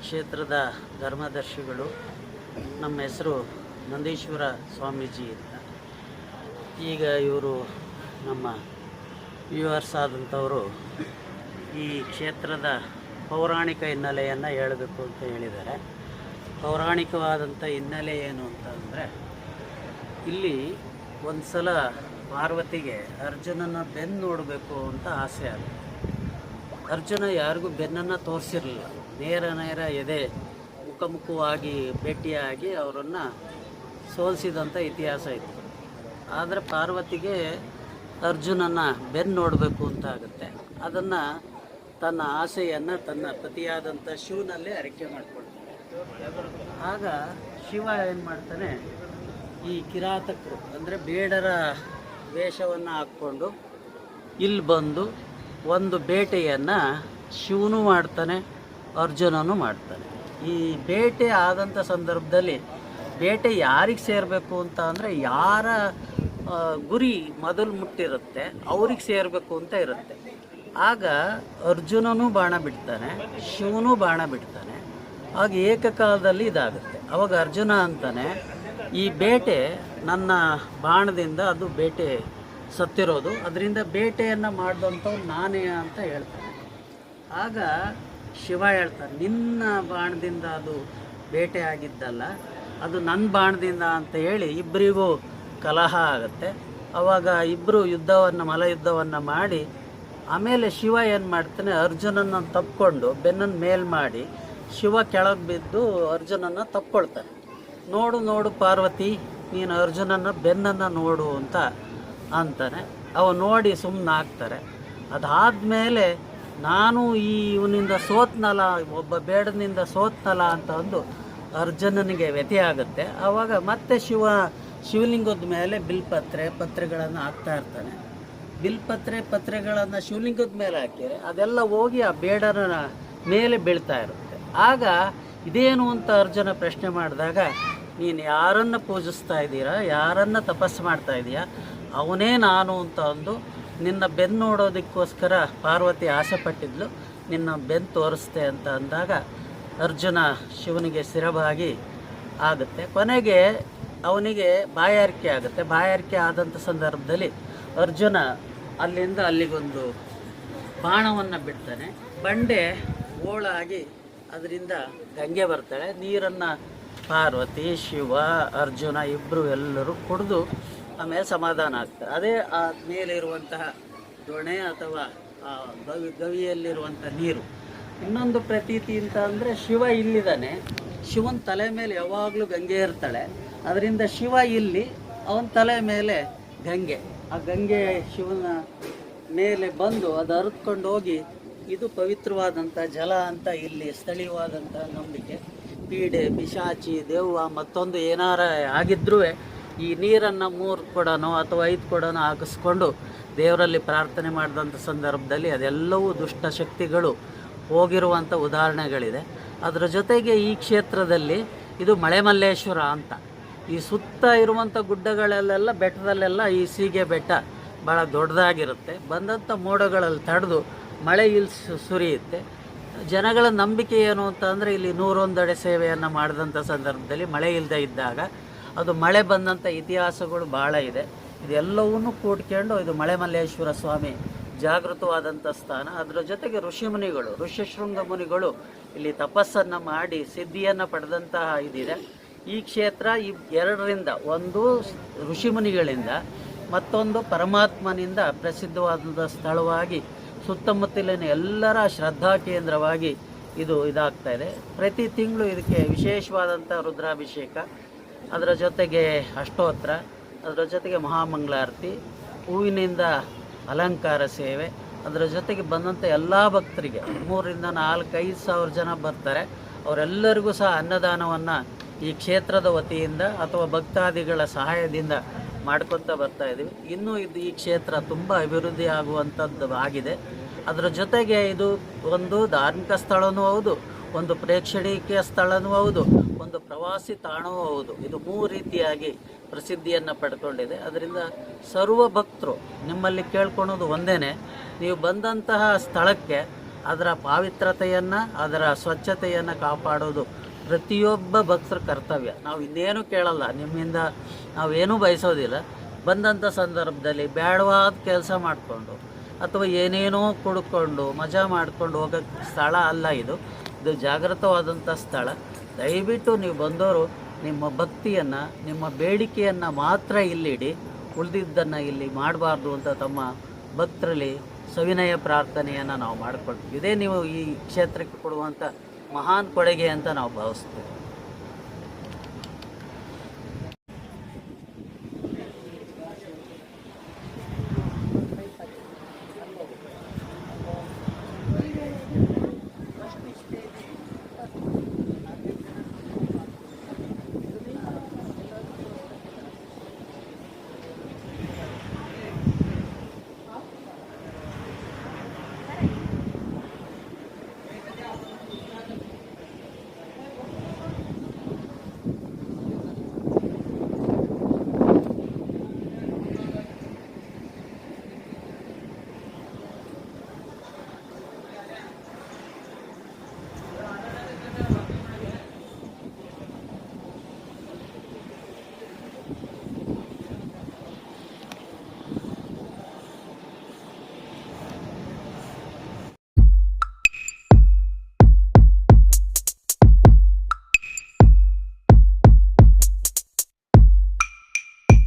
ಕ್ಷೇತ್ರದ ಧರ್ಮದರ್ಶಿಗಳು. ನಮ್ಮ ಹೆಸರು ನಂದೀಶ್ವರ ಸ್ವಾಮೀಜಿ ಅಂತ. ಈಗ ಇವರು ನಮ್ಮ ವ್ಯೂವರ್ಸ್ ಆದಂಥವರು ಈ ಕ್ಷೇತ್ರದ ಪೌರಾಣಿಕ ಹಿನ್ನೆಲೆಯನ್ನು ಹೇಳಬೇಕು ಅಂತ ಹೇಳಿದ್ದಾರೆ. ಪೌರಾಣಿಕವಾದಂಥ ಹಿನ್ನೆಲೆ ಏನು ಅಂತಂದರೆ ಇಲ್ಲಿ ಒಂದು ಸಲ ಪಾರ್ವತಿಗೆ ಅರ್ಜುನನ ಬೆನ್ನು ನೋಡಬೇಕು ಅಂತ ಆಸೆ ಆಗುತ್ತೆ. ಅರ್ಜುನ ಯಾರಿಗೂ ಬೆನ್ನನ್ನು ತೋರಿಸಿರಲಿಲ್ಲ. ನೇರ ನೇರ ಎದೆ ಮುಖಮುಖವಾಗಿ ಭೇಟಿಯಾಗಿ ಅವರನ್ನು ಸೋಲಿಸಿದಂಥ ಇತಿಹಾಸ ಇತ್ತು. ಆದರೆ ಪಾರ್ವತಿಗೆ ಅರ್ಜುನನ ಬೆನ್ನು ನೋಡಬೇಕು ಅಂತ ಆಗುತ್ತೆ. ಅದನ್ನು ತನ್ನ ಆಸೆಯನ್ನು ತನ್ನ ಪತಿಯಾದಂಥ ಶಿವನಲ್ಲೇ ಅರಿಕೆ ಮಾಡಿಕೊಳ್ತಾನೆ. ಆಗ ಶಿವ ಏನು ಮಾಡ್ತಾನೆ, ಈ ಕಿರಾತಕರು ಅಂದರೆ ಬೇಡರ ವೇಷವನ್ನು ಹಾಕ್ಕೊಂಡು ಇಲ್ಲಿ ಬಂದು ಒಂದು ಬೇಟೆಯನ್ನು ಶಿವನು ಮಾಡ್ತಾನೆ, ಅರ್ಜುನನು ಮಾಡ್ತಾನೆ. ಈ ಬೇಟೆ ಆದಂಥ ಸಂದರ್ಭದಲ್ಲಿ ಬೇಟೆ ಯಾರಿಗೆ ಸೇರಬೇಕು ಅಂತ ಅಂದರೆ ಯಾರ ಗುರಿ ಮೊದಲು ಮುಟ್ಟಿರುತ್ತೆ, ಅವ್ರಿಗೆ ಸೇರಬೇಕು ಅಂತ ಇರುತ್ತೆ. ಆಗ ಅರ್ಜುನನೂ ಬಾಣ ಬಿಡ್ತಾನೆ, ಶಿವನೂ ಬಾಣ ಬಿಡ್ತಾನೆ. ಆಗ ಏಕಕಾಲದಲ್ಲಿ ಇದಾಗುತ್ತೆ. ಅವಾಗ ಅರ್ಜುನ ಅಂತಾನೆ, ಈ ಬೇಟೆ ನನ್ನ ಬಾಣದಿಂದ ಅದು ಬೇಟೆ ಸತ್ತಿರೋದು. ಅದರಿಂದ ಬೇಟೆಯನ್ನು ಮಾಡಿದಂಥವ್ರು ನಾನೇ ಅಂತ ಹೇಳ್ತಾನೆ ಆಗ ಶಿವ ಹೇಳ್ತಾನೆ ನಿನ್ನ ಬಾಣದಿಂದ ಅದು ಬೇಟೆ ಆಗಿದ್ದಲ್ಲ, ಅದು ನನ್ನ ಬಾಣದಿಂದ ಅಂತ ಹೇಳಿ ಇಬ್ಬರಿಗೂ ಕಲಹ ಆಗುತ್ತೆ. ಅವಾಗ ಇಬ್ಬರು ಯುದ್ಧವನ್ನು ಮಲಯುದ್ಧವನ್ನು ಮಾಡಿ, ಆಮೇಲೆ ಶಿವ ಏನು ಮಾಡ್ತಾನೆ, ಅರ್ಜುನನ್ನು ತಪ್ಪಿಕೊಂಡು ಬೆನ್ನನ್ನು ಮೇಲ್ ಮಾಡಿ ಶಿವ ಕೆಳಗೆ ಬಿದ್ದು ಅರ್ಜುನನ್ನು ತಪ್ಕೊಳ್ತಾನೆ. ನೋಡು ನೋಡು ಪಾರ್ವತಿ, ನೀನು ಅರ್ಜುನನ ಬೆನ್ನನ್ನು ನೋಡು ಅಂತ ಅಂತಾನೆ ಅವ ನೋಡಿ ಸುಮ್ಮನೆ ಆಗ್ತಾರೆ ಅದಾದಮೇಲೆ ನಾನು ಈ ಇವನಿಂದ ಸೋತ್ನಲ್ಲ ಒಬ್ಬ ಬೇಡನಿಂದ ಸೋತ್ನಲ್ಲ ಅಂತ ಒಂದು ಅರ್ಜುನನಿಗೆ ಆಗುತ್ತೆ. ಆವಾಗ ಮತ್ತೆ ಶಿವ, ಶಿವಲಿಂಗದ ಮೇಲೆ ಬಿಲ್ಪತ್ರೆ, ಪತ್ರೆಗಳನ್ನು ಹಾಕ್ತಾ ಇರ್ತಾನೆ. ಬಿಲ್ಪತ್ರೆ, ಪತ್ರೆಗಳನ್ನು ಶಿವಲಿಂಗದ ಮೇಲೆ ಹಾಕಿದರೆ ಅದೆಲ್ಲ ಹೋಗಿ ಆ ಬೇಡನ ಮೇಲೆ ಬೀಳ್ತಾ ಇರುತ್ತೆ. ಆಗ ಇದೇನು ಅಂತ ಅರ್ಜುನ ಪ್ರಶ್ನೆ ಮಾಡಿದಾಗ ನೀನು ಯಾರನ್ನು ಪೂಜಿಸ್ತಾ ಇದ್ದೀರಾ ಯಾರನ್ನು ತಪಸ್ಸು ಮಾಡ್ತಾ ಇದೀಯಾ, ಅವನೇ ನಾನು ಅಂತ ಅಂದು ನಿನ್ನ ಬೆನ್ನು ನೋಡೋದಕ್ಕೋಸ್ಕರ ಪಾರ್ವತಿ ಆಸೆ ಪಟ್ಟಿದ್ಲು ನಿನ್ನ ಬೆನ್ನು ತೋರಿಸ್ತೆ ಅಂತ ಅಂದಾಗ ಅರ್ಜುನ ಶಿವನಿಗೆ ಸ್ಥಿರವಾಗಿ ಆಗುತ್ತೆ. ಕೊನೆಗೆ ಅವನಿಗೆ ಬಾಯಾರಿಕೆ ಆಗುತ್ತೆ. ಬಾಯಾರಿಕೆ ಆದಂಥ ಸಂದರ್ಭದಲ್ಲಿ ಅರ್ಜುನ ಅಲ್ಲಿಂದ ಅಲ್ಲಿಗೊಂದು ಬಾಣವನ್ನು ಬಿಡ್ತಾನೆ. ಬಂಡೆ ಓಳಾಗಿ ಅದರಿಂದ ಗಂಗೆ ಬರ್ತಾಳೆ. ನೀರನ್ನು ಪಾರ್ವತಿ, ಶಿವ, ಅರ್ಜುನ ಇಬ್ಬರು ಎಲ್ಲರೂ ಕುಡಿದು ಆಮೇಲೆ ಸಮಾಧಾನ ಆಗ್ತಾರೆ. ಅದೇ ಆ ಮೇಲಿರುವಂತಹ ದೊಣೆ ಅಥವಾ ಆ ಗವಿ, ಗವಿಯಲ್ಲಿರುವಂಥ ನೀರು. ಇನ್ನೊಂದು ಪ್ರತೀತಿ ಅಂತ ಅಂದರೆ ಶಿವ ಇಲ್ಲಿದ್ದಾನೆ. ಶಿವನ ತಲೆ ಮೇಲೆ ಯಾವಾಗಲೂ ಗಂಗೆ ಇರ್ತಾಳೆ. ಅದರಿಂದ ಶಿವ ಇಲ್ಲಿ, ಅವನ ತಲೆ ಮೇಲೆ ಗಂಗೆ. ಆ ಗಂಗೆ ಶಿವನ ಮೇಲೆ ಬಂದು ಅದು ಹರಿದ್ಕೊಂಡು ಹೋಗಿ ಇದು ಪವಿತ್ರವಾದಂಥ ಜಲ ಅಂತ ಇಲ್ಲಿ ಸ್ಥಳೀಯವಾದಂಥ ನಂಬಿಕೆ. ಪೀಡೆ, ಪಿಶಾಚಿ, ದೇವ್ವ ಮತ್ತೊಂದು ಏನಾರ ಆಗಿದ್ರೂ ಈ ನೀರನ್ನು ಮೂರು ಕೊಡನೋ ಅಥವಾ ಐದು ಕೊಡನೋ ಹಾಕಿಸ್ಕೊಂಡು ದೇವರಲ್ಲಿ ಪ್ರಾರ್ಥನೆ ಮಾಡಿದಂಥ ಸಂದರ್ಭದಲ್ಲಿ ಅದೆಲ್ಲವೂ ದುಷ್ಟ ಶಕ್ತಿಗಳು ಹೋಗಿರುವಂಥ ಉದಾಹರಣೆಗಳಿದೆ. ಅದರ ಜೊತೆಗೆ ಈ ಕ್ಷೇತ್ರದಲ್ಲಿ ಇದು ಮಳೆ ಮಲ್ಲೇಶ್ವರ ಅಂತ. ಈ ಸುತ್ತ ಇರುವಂಥ ಗುಡ್ಡಗಳಲ್ಲೆಲ್ಲ, ಬೆಟ್ಟದಲ್ಲೆಲ್ಲ ಈ ಸೀಗೆ ಬೆಟ್ಟ ಭಾಳ ದೊಡ್ಡದಾಗಿರುತ್ತೆ. ಬಂದಂಥ ಮೋಡಗಳಲ್ಲಿ ತಡೆದು ಮಳೆ ಇಲ್ಲಿ ಸುರಿಯುತ್ತೆ. ಜನಗಳ ನಂಬಿಕೆ ಏನು ಅಂತ ಅಂದರೆ ಇಲ್ಲಿ ನೂರೊಂದೆಡೆ ಸೇವೆಯನ್ನು ಮಾಡಿದಂಥ ಸಂದರ್ಭದಲ್ಲಿ ಮಳೆ ಇಲ್ಲದೆ ಇದ್ದಾಗ ಅದು ಮಳೆ ಬಂದಂಥ ಇತಿಹಾಸಗಳು ಭಾಳ ಇದೆ. ಇದೆಲ್ಲವನ್ನೂ ಕೂಡ್ಕೊಂಡು ಇದು ಮಳೆ ಮಲ್ಲೇಶ್ವರ ಸ್ವಾಮಿ ಜಾಗೃತವಾದಂಥ ಸ್ಥಾನ. ಅದರ ಜೊತೆಗೆ ಋಷಿಮುನಿಗಳು ಋಷ್ಯಶೃಂಗ ಮುನಿಗಳು ಇಲ್ಲಿ ತಪಸ್ಸನ್ನು ಮಾಡಿ ಸಿದ್ಧಿಯನ್ನು ಪಡೆದಂತಹ ಇದಿದೆ. ಈ ಕ್ಷೇತ್ರ ಈ ಎರಡರಿಂದ ಒಂದು ಋಷಿಮುನಿಗಳಿಂದ ಮತ್ತೊಂದು ಪರಮಾತ್ಮನಿಂದ ಪ್ರಸಿದ್ಧವಾದಂಥ ಸ್ಥಳವಾಗಿ ಸುತ್ತಮುತ್ತಲಿನ ಎಲ್ಲರ ಶ್ರದ್ಧಾ ಕೇಂದ್ರವಾಗಿ ಇದು ಇದಾಗ್ತಾ ಇದೆ. ಪ್ರತಿ ತಿಂಗಳು ಇದಕ್ಕೆ ವಿಶೇಷವಾದಂಥ ರುದ್ರಾಭಿಷೇಕ, ಅದರ ಜೊತೆಗೆ ಅಷ್ಟೋತ್ರ, ಅದರ ಜೊತೆಗೆ ಮಹಾಮಂಗಳಾರತಿ, ಹೂವಿನಿಂದ ಅಲಂಕಾರ ಸೇವೆ, ಅದರ ಜೊತೆಗೆ ಬಂದಂಥ ಎಲ್ಲ ಭಕ್ತರಿಗೆ ಮೂರರಿಂದ ನಾಲ್ಕೈದು ಸಾವಿರ ಜನ ಬರ್ತಾರೆ. ಅವರೆಲ್ಲರಿಗೂ ಸಹ ಅನ್ನದಾನವನ್ನು ಈ ಕ್ಷೇತ್ರದ ವತಿಯಿಂದ ಅಥವಾ ಭಕ್ತಾದಿಗಳ ಸಹಾಯದಿಂದ ಮಾಡ್ಕೊತ ಬರ್ತಾ ಇದ್ದೀವಿ. ಇನ್ನೂ ಇದು ಈ ಕ್ಷೇತ್ರ ತುಂಬ ಅಭಿವೃದ್ಧಿ ಆಗುವಂಥದ್ದು ಆಗಿದೆ. ಅದರ ಜೊತೆಗೆ ಇದು ಒಂದು ಧಾರ್ಮಿಕ ಸ್ಥಳನೂ ಹೌದು, ಒಂದು ಪ್ರೇಕ್ಷಣೀಯ ಸ್ಥಳವೂ ಹೌದು, ಒಂದು ಪ್ರವಾಸಿ ತಾಣವೂ ಹೌದು. ಇದು ಮೂರು ರೀತಿಯಾಗಿ ಪ್ರಸಿದ್ಧಿಯನ್ನು ಪಡ್ಕೊಂಡಿದೆ. ಅದರಿಂದ ಸರ್ವ ಭಕ್ತರು ನಿಮ್ಮಲ್ಲಿ ಕೇಳ್ಕೊಳೋದು ಒಂದೇ ನೀವು ಬಂದಂತಹ ಸ್ಥಳಕ್ಕೆ ಅದರ ಪಾವಿತ್ರತೆಯನ್ನು, ಅದರ ಸ್ವಚ್ಛತೆಯನ್ನು ಕಾಪಾಡೋದು ಪ್ರತಿಯೊಬ್ಬ ಭಕ್ತರ ಕರ್ತವ್ಯ. ನಾವು ಇನ್ನೇನು ಕೇಳಲ್ಲ. ನಿಮ್ಮಿಂದ ನಾವೇನೂ ಬಯಸೋದಿಲ್ಲ. ಬಂದಂಥ ಸಂದರ್ಭದಲ್ಲಿ ಬೇಡವಾದ ಕೆಲಸ ಮಾಡಿಕೊಂಡು ಅಥವಾ ಏನೇನೋ ಕುಡ್ಕೊಂಡು ಮಜಾ ಮಾಡಿಕೊಂಡು ಹೋಗೋಕ್ಕೆ ಸ್ಥಳ ಅಲ್ಲ ಇದು. ಇದು ಜಾಗೃತವಾದಂಥ ಸ್ಥಳ. ದಯವಿಟ್ಟು ನೀವು ಬಂದವರು ನಿಮ್ಮ ಭಕ್ತಿಯನ್ನು, ನಿಮ್ಮ ಬೇಡಿಕೆಯನ್ನು ಮಾತ್ರ ಇಲ್ಲಿಡಿ. ಉಳಿದಿದ್ದನ್ನು ಇಲ್ಲಿ ಮಾಡಬಾರ್ದು ಅಂತ ತಮ್ಮ ಭಕ್ತರಲ್ಲಿ ಸವಿನಯ ಪ್ರಾರ್ಥನೆಯನ್ನು ನಾವು ಮಾಡಿಕೊಳ್ತೀವಿ. ಇದೇ ನೀವು ಈ ಕ್ಷೇತ್ರಕ್ಕೆ ಕೊಡುವಂಥ ಮಹಾನ್ ಕೊಡುಗೆ ಅಂತ ನಾವು ಭಾವಿಸ್ತೀವಿ.